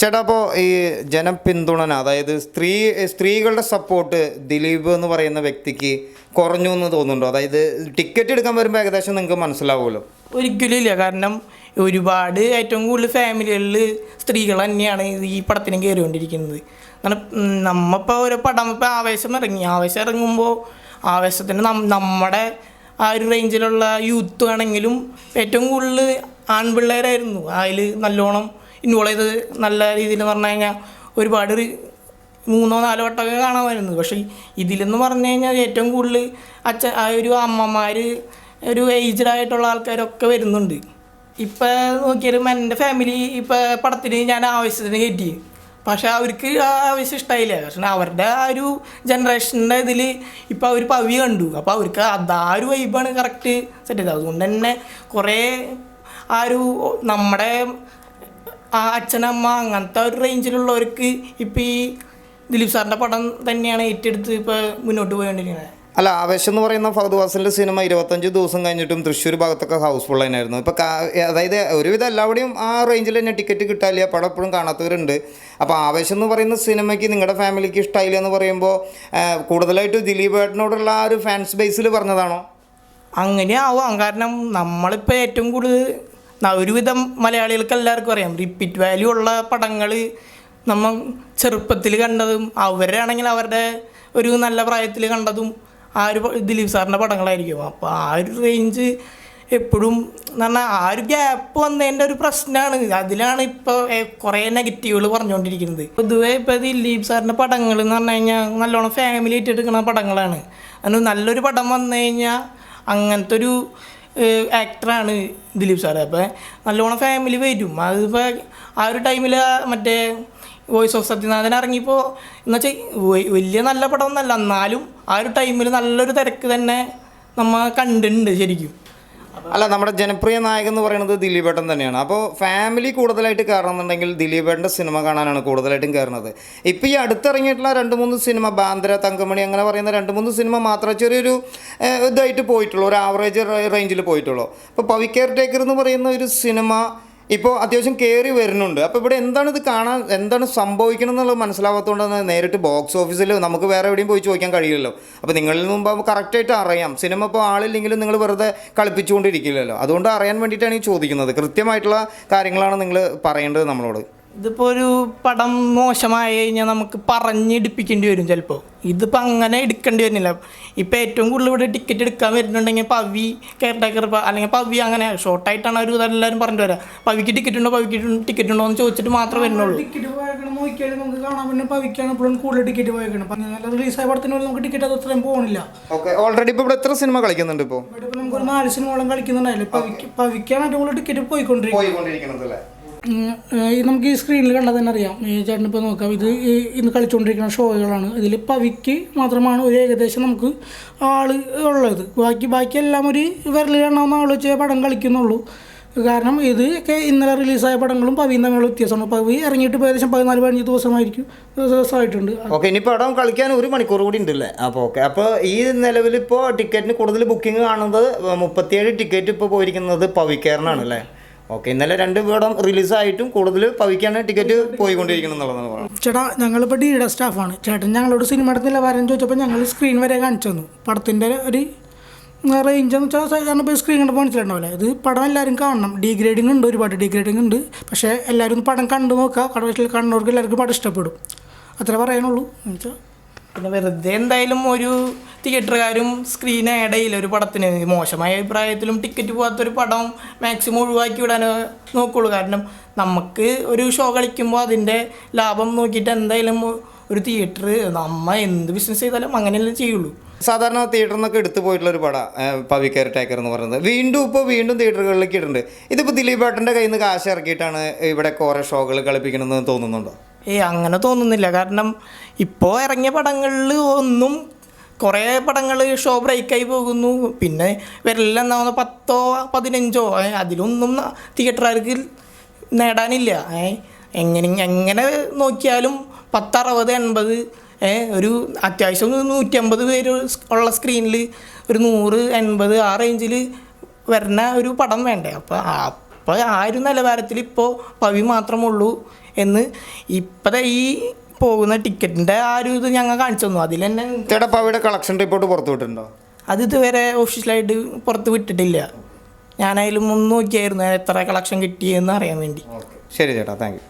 ചേട്ടാ അപ്പോൾ ഈ ജനപിന്തുണന അതായത് സ്ത്രീ സ്ത്രീകളുടെ സപ്പോർട്ട് ദിലീപ് എന്ന് പറയുന്ന വ്യക്തിക്ക് കുറഞ്ഞു എന്ന് തോന്നുന്നുണ്ടോ? അതായത് ടിക്കറ്റ് എടുക്കാൻ വരുമ്പോൾ ഏകദേശം നിങ്ങൾക്ക് മനസ്സിലാവുമല്ലോ. ഒരിക്കലും ഇല്ല. കാരണം ഒരുപാട് ഏറ്റവും കൂടുതൽ ഫാമിലികളിൽ സ്ത്രീകൾ തന്നെയാണ് ഈ പടത്തിന് കയറിക്കൊണ്ടിരിക്കുന്നത് കാരണം നമ്മപ്പോൾ ഒരു പടം ഇപ്പോൾ ആവേശം ഇറങ്ങി. ആവേശം ഇറങ്ങുമ്പോൾ ആവേശത്തിന് നമ്മുടെ ആ ഒരു റേഞ്ചിലുള്ള യൂത്ത് ആണെങ്കിലും ഏറ്റവും കൂടുതൽ ആൺപിള്ളേരായിരുന്നു. അതിൽ നല്ലോണം ഇൻവോൾവ് ചെയ്തത് നല്ല രീതിയിൽ പറഞ്ഞു കഴിഞ്ഞാൽ ഒരുപാട് മൂന്നോ നാലോ വട്ടമൊക്കെ കാണാൻ വരുന്നത് പക്ഷേ ഇതിലെന്ന് പറഞ്ഞു കഴിഞ്ഞാൽ ഏറ്റവും കൂടുതൽ അച്ഛൻ ആ ഒരു അമ്മമാർ ഒരു ഏജ്ഡ് ആയിട്ടുള്ള ആൾക്കാരൊക്കെ വരുന്നുണ്ട്. ഇപ്പം നോക്കിയാലും എന്റെ ഫാമിലി ഇപ്പം പടത്തിന് ഞാൻ ആവശ്യത്തിന് കയറ്റി പക്ഷേ അവർക്ക് ആ ആവശ്യം ഇഷ്ടമായില്ല കാരണം അവരുടെ ആ ഒരു ജനറേഷന്റെ ഇതിൽ ഇപ്പോൾ അവർ പവി കണ്ടു. അപ്പോൾ അവർക്ക് അത് ഒരു വൈബാണ് കറക്റ്റ് സെറ്റ് ചെയ്തത്. അതുകൊണ്ട് തന്നെ കുറേ ആ ഒരു നമ്മുടെ ആ അച്ഛനമ്മ അങ്ങനത്തെ ഒരു റേഞ്ചിലുള്ളവർക്ക് ഇപ്പം ഈ ദിലീപ് സാറിന്റെ പടം തന്നെയാണ് ഏറ്റെടുത്ത് ഇപ്പോൾ മുന്നോട്ട് പോയിക്കൊണ്ടിരിക്കുന്നത്. അല്ല ആവേശം എന്ന് പറയുന്ന ഫഹദ് വാസിന്റെ സിനിമ ഇരുപത്തഞ്ച് ദിവസം കഴിഞ്ഞിട്ടും തൃശ്ശൂർ ഭാഗത്തൊക്കെ ഹൗസ്ഫുൾ തന്നെയായിരുന്നു. ഇപ്പോൾ അതായത് ഒരുവിധം എല്ലാവരുടെയും ആ റേഞ്ചിൽ തന്നെ ടിക്കറ്റ് കിട്ടാനില്ല പടം എപ്പോഴും കാണാത്തവരുണ്ട്. അപ്പോൾ ആവേശം എന്ന് പറയുന്ന സിനിമയ്ക്ക് നിങ്ങളുടെ ഫാമിലിക്ക് ഇഷ്ടമായില്ല എന്ന് പറയുമ്പോൾ കൂടുതലായിട്ട് ദിലീപ് ഏട്ടനോടുള്ള ആ ഒരു ഫാൻസ് ബേസിൽ പറഞ്ഞതാണോ? അങ്ങനെ ആവാം കാരണം നമ്മളിപ്പോൾ ഏറ്റവും കൂടുതൽ ഒരുവിധം മലയാളികൾക്ക് എല്ലാവർക്കും അറിയാം. റിപ്പീറ്റ് വാല്യൂ ഉള്ള പടങ്ങൾ നമ്മൾ ചെറുപ്പത്തിൽ കണ്ടതും അവരാണെങ്കിൽ അവരുടെ ഒരു നല്ല പ്രായത്തിൽ കണ്ടതും ആ ഒരു ദിലീപ് സാറിന്റെ പടങ്ങളായിരിക്കും. അപ്പോൾ ആ ഒരു റേഞ്ച് എപ്പോഴും എന്ന് പറഞ്ഞാൽ ആ ഒരു ഗ്യാപ്പ് വന്നതിന്റെ ഒരു പ്രശ്നമാണ് അതിലാണ് ഇപ്പോൾ കുറേ നെഗറ്റീവുകൾ പറഞ്ഞുകൊണ്ടിരിക്കുന്നത് പൊതുവേ ഇപ്പോൾ ദിലീപ് സാറിന്റെ പടങ്ങൾ എന്ന് പറഞ്ഞു കഴിഞ്ഞാൽ നല്ലോണം ഫാമിലി ആയിട്ട് എടുക്കുന്ന പടങ്ങളാണ്. അതിന് നല്ലൊരു പടം വന്നു കഴിഞ്ഞാൽ അങ്ങനത്തെ ഒരു ആക്ടറാണ് ദിലീപ് സാറ്. അപ്പോൾ നല്ലോണം ഫാമിലി വരും. അതിപ്പോൾ ആ ഒരു ടൈമിൽ മറ്റേ വോയിസ് ഓഫ് സത്യനാഥൻ ഇറങ്ങിയപ്പോൾ എന്ന് വെച്ചാൽ വലിയ നല്ല പടമൊന്നല്ല. എന്നാലും ആ ഒരു ടൈമിൽ നല്ലൊരു തിരക്ക് തന്നെ നമ്മൾ കണ്ടിട്ടുണ്ട് ശരിക്കും. അല്ല നമ്മുടെ ജനപ്രിയ നായകൻ എന്ന് പറയുന്നത് ദിലീപേട്ടൻ തന്നെയാണ്. അപ്പോൾ ഫാമിലി കൂടുതലായിട്ട് കയറണമെന്നുണ്ടെങ്കിൽ ദിലീപേട്ടന്റെ സിനിമ കാണാനാണ് കൂടുതലായിട്ടും കയറുന്നത്. ഇപ്പോൾ ഈ അടുത്തിറങ്ങിയിട്ടുള്ള രണ്ട് മൂന്ന് സിനിമ ബാന്ദ്ര തങ്കമണി അങ്ങനെ പറയുന്ന രണ്ട് മൂന്ന് സിനിമ മാത്രമേ ചെറിയൊരു ഇതായിട്ട് പോയിട്ടുള്ളൂ. ഒരു ആവറേജ് റേഞ്ചിൽ പോയിട്ടുള്ളൂ. അപ്പോൾ പവി കെയർ ടേക്കർ എന്ന് പറയുന്ന ഒരു സിനിമ ഇപ്പോൾ അത്യാവശ്യം കയറി വരുന്നുണ്ട്. അപ്പോൾ ഇവിടെ എന്താണ് ഇത് കാണാൻ എന്താണ് സംഭവിക്കണം എന്നുള്ളത് മനസ്സിലാവാത്തതുകൊണ്ടാണ് നേരിട്ട് ബോക്സ് ഓഫീസിൽ നമുക്ക് വേറെ എവിടെയും പോയി ചോദിക്കാൻ കഴിയില്ലല്ലോ. അപ്പോൾ നിങ്ങളിൽ മുമ്പ് കറക്റ്റായിട്ട് അറിയാം. സിനിമ ഇപ്പോൾ ആളില്ലെങ്കിലും നിങ്ങൾ വെറുതെ കളിപ്പിച്ചുകൊണ്ടിരിക്കില്ലല്ലോ. അതുകൊണ്ട് അറിയാൻ വേണ്ടിയിട്ടാണ് ഈ ചോദിക്കുന്നത്. കൃത്യമായിട്ടുള്ള കാര്യങ്ങളാണ് നിങ്ങൾ പറയേണ്ടത് നമ്മളോട്. ഇതിപ്പോൾ ഒരു പടം മോശമായി കഴിഞ്ഞാൽ നമുക്ക് പറഞ്ഞെടുപ്പിക്കേണ്ടി വരും ചിലപ്പോൾ ഇതിപ്പോൾ അങ്ങനെ എടുക്കേണ്ടി വരുന്നില്ല. ഇപ്പോൾ ഏറ്റവും കൂടുതൽ ഇവിടെ ടിക്കറ്റ് എടുക്കാൻ വരുന്നുണ്ടെങ്കിൽ പവി കെയർടേക്കർ അല്ലെങ്കിൽ പവി അങ്ങനെ ഷോർട്ടായിട്ടാണ് അവർ എല്ലാവരും പറഞ്ഞു വരാം. പവിക്ക് ടിക്കറ്റ് ഉണ്ടോ? പവിക്ക് ടിക്കറ്റ് ഉണ്ടോ എന്ന് ചോദിച്ചിട്ട് മാത്രമേ വരുന്നുള്ളൂ. ടിക്കറ്റ് പോയേക്കണം നോക്കിയാൽ നമുക്ക് കാണാൻ പിന്നെ പവിക്കാണ് ഇപ്പോഴും കൂടുതൽ ടിക്കറ്റ് പോയേക്കണം നല്ല റിലീസായ പടത്തിന് നമുക്ക് ടിക്കറ്റ് അത് അത്രയും പോകണില്ല ഓക്കെ ഓൾറെഡി ഇപ്പോൾ ഇവിടെ എത്ര സിനിമ കളിക്കുന്നുണ്ട് ഇപ്പോൾ ഇവിടെ നമുക്ക് ഒരു നാല് സിനിമകളും കളിക്കുന്നുണ്ടായില്ല? പവിക്ക് പവിക്കാണ് ഏറ്റവും കൂടുതൽ ടിക്കറ്റ് പോയിക്കൊണ്ടിരിക്കുന്നത്. നമുക്ക് ഈ സ്ക്രീനിൽ കണ്ടാൽ തന്നെ അറിയാം. ഇപ്പോൾ നോക്കാം. ഇത് ഇന്ന് കളിച്ചുകൊണ്ടിരിക്കുന്ന ഷോകളാണ്. ഇതിൽ പവിക്ക് മാത്രമാണ് ഒരു ഏകദേശം നമുക്ക് ആൾ ഉള്ളത്. ബാക്കി ബാക്കി എല്ലാം ഒരു വിരൽ കാണാവുന്ന ആൾ വെച്ച് പടം കളിക്കുന്നുള്ളൂ. കാരണം ഇത് ഒക്കെ ഇന്നലെ റിലീസായ പടങ്ങളും പവിയും തമ്മിലുള്ള വ്യത്യാസമാണ്. പവി ഇറങ്ങിയിട്ട് ഏകദേശം പതിനാല് പതിനഞ്ച് ദിവസമായിരിക്കും. ദിവസമായിട്ടുണ്ട് ഓക്കെ ഇനി പടം കളിക്കാൻ ഒരു മണിക്കൂർ കൂടി ഉണ്ടല്ലേ? അപ്പോൾ ഓക്കെ അപ്പോൾ ഈ നിലവിൽ ഇപ്പോൾ ടിക്കറ്റിന് കൂടുതൽ ബുക്കിംഗ് കാണുന്നത് മുപ്പത്തിയേഴ് ടിക്കറ്റ് ഇപ്പോൾ പോയിരിക്കുന്നത് പവിക്കേറിനാണ് അല്ലേ? ഓക്കെ ഇന്നലെ രണ്ട് പടം റിലീസായിട്ടും കൂടുതൽ പവിക്കാണ് ടിക്കറ്റ് പോയിക്കൊണ്ടിരിക്കുന്നത് എന്നുള്ളതാണ് പറയുന്നത് ചേട്ടാ ഞങ്ങളിപ്പോൾ ഡിയുടെ സ്റ്റാഫാണ്. ചേട്ടൻ ഞങ്ങളോട് സിനിമ സിനിമയുടെ നിലവാരം ചോദിച്ചപ്പോൾ ഞങ്ങൾ സ്ക്രീൻ വരെ കാണിച്ചു തന്നു. പടത്തിന്റെ ഒരു റേഞ്ച് എന്ന് വെച്ചാൽ സാധാരണ ഇപ്പോൾ സ്ക്രീൻ കണ്ടപ്പോൾ മനസ്സിലുണ്ടാവില്ല ഇത് പടം എല്ലാവരും കാണണം. ഡീഗ്രേഡിംഗ് ഉണ്ട് ഒരുപാട് ഡീഗ്രേഡിംഗ് ഉണ്ട്. പക്ഷേ എല്ലാവരും പടം കണ്ടു നോക്കുക. കടവശത്തിൽ കണ്ടവർക്ക് എല്ലാവർക്കും പടം ഇഷ്ടപ്പെടും. അത്ര പറയാനുള്ളൂ. എന്ന് വെച്ചാൽ പിന്നെ വെറുതെ എന്തായാലും ഒരു തിയേറ്ററുകാരും സ്ക്രീൻ ആഡ് ചെയ്യില്ല. ഒരു പടത്തിന് മോശമായ അഭിപ്രായത്തിലും ടിക്കറ്റ് പോകാത്തൊരു പടം മാക്സിമം ഒഴിവാക്കി വിടാൻ നോക്കുള്ളൂ. കാരണം നമുക്ക് ഒരു ഷോ കളിക്കുമ്പോൾ അതിന്റെ ലാഭം നോക്കിയിട്ട് എന്തായാലും ഒരു തിയേറ്റർ നമ്മ എന്ത് ബിസിനസ് ചെയ്താലും അങ്ങനെയല്ലേ ചെയ്യുള്ളൂ. സാധാരണ തിയേറ്ററിൽ നിന്നൊക്കെ എടുത്തു പോയിട്ടുള്ള ഒരു പടം പവിക്കേർ ടേക്കർ എന്ന് പറയുന്നത്. വീണ്ടും ഇപ്പോൾ വീണ്ടും തിയേറ്ററുകളിലേക്ക് ഇടുന്നുണ്ട്. ഇതിപ്പോൾ ദിലീപ് ഏട്ടന്റെ കയ്യിൽ നിന്ന് കാശ് ഇറക്കിയിട്ടാണ് ഇവിടെ കുറേ ഷോകൾ കളിപ്പിക്കണമെന്ന് തോന്നുന്നുണ്ടോ? ഏ അങ്ങനെ തോന്നുന്നില്ല. കാരണം ഇപ്പോൾ ഇറങ്ങിയ പടങ്ങളിൽ ഒന്നും കുറേ പടങ്ങൾ ഷോ ബ്രേക്കായി പോകുന്നു. പിന്നെ വിരലിലെന്നാവുന്ന പത്തോ പതിനഞ്ചോ അതിലൊന്നും തിയേറ്ററുകാർക്ക് നേടാനില്ല. എങ്ങനെ എങ്ങനെ നോക്കിയാലും പത്തറുപത് എൺപത് ഒരു അത്യാവശ്യം നൂറ്റമ്പത് പേര് ഉള്ള സ്ക്രീനിൽ ഒരു നൂറ് എൺപത് ആ റേഞ്ചിൽ വരുന്ന ഒരു പടം വേണ്ടേ. അപ്പോൾ അപ്പോൾ ആ ഒരു നിലവാരത്തിൽ ഇപ്പോൾ പവി മാത്രമേ ഉള്ളൂ. എന്ന് ഇപ്പോഴത്തെ ഈ പോകുന്ന ടിക്കറ്റിന്റെ ആ ഒരു ഇത് ഞങ്ങൾ കാണിച്ചു തന്നു. അതിൽ തന്നെ ചേട്ടപ്പാവയുടെ കളക്ഷൻ റിപ്പോർട്ട് പുറത്തു വിട്ടിട്ടുണ്ടോ? അത് ഇതുവരെ ഒഫീഷ്യലായിട്ട് പുറത്ത് വിട്ടിട്ടില്ല. ഞാനായാലും ഒന്ന് നോക്കിയായിരുന്നു എത്ര കളക്ഷൻ കിട്ടിയെന്ന് അറിയാൻ വേണ്ടി. ശരി ചേട്ടാ താങ്ക് യു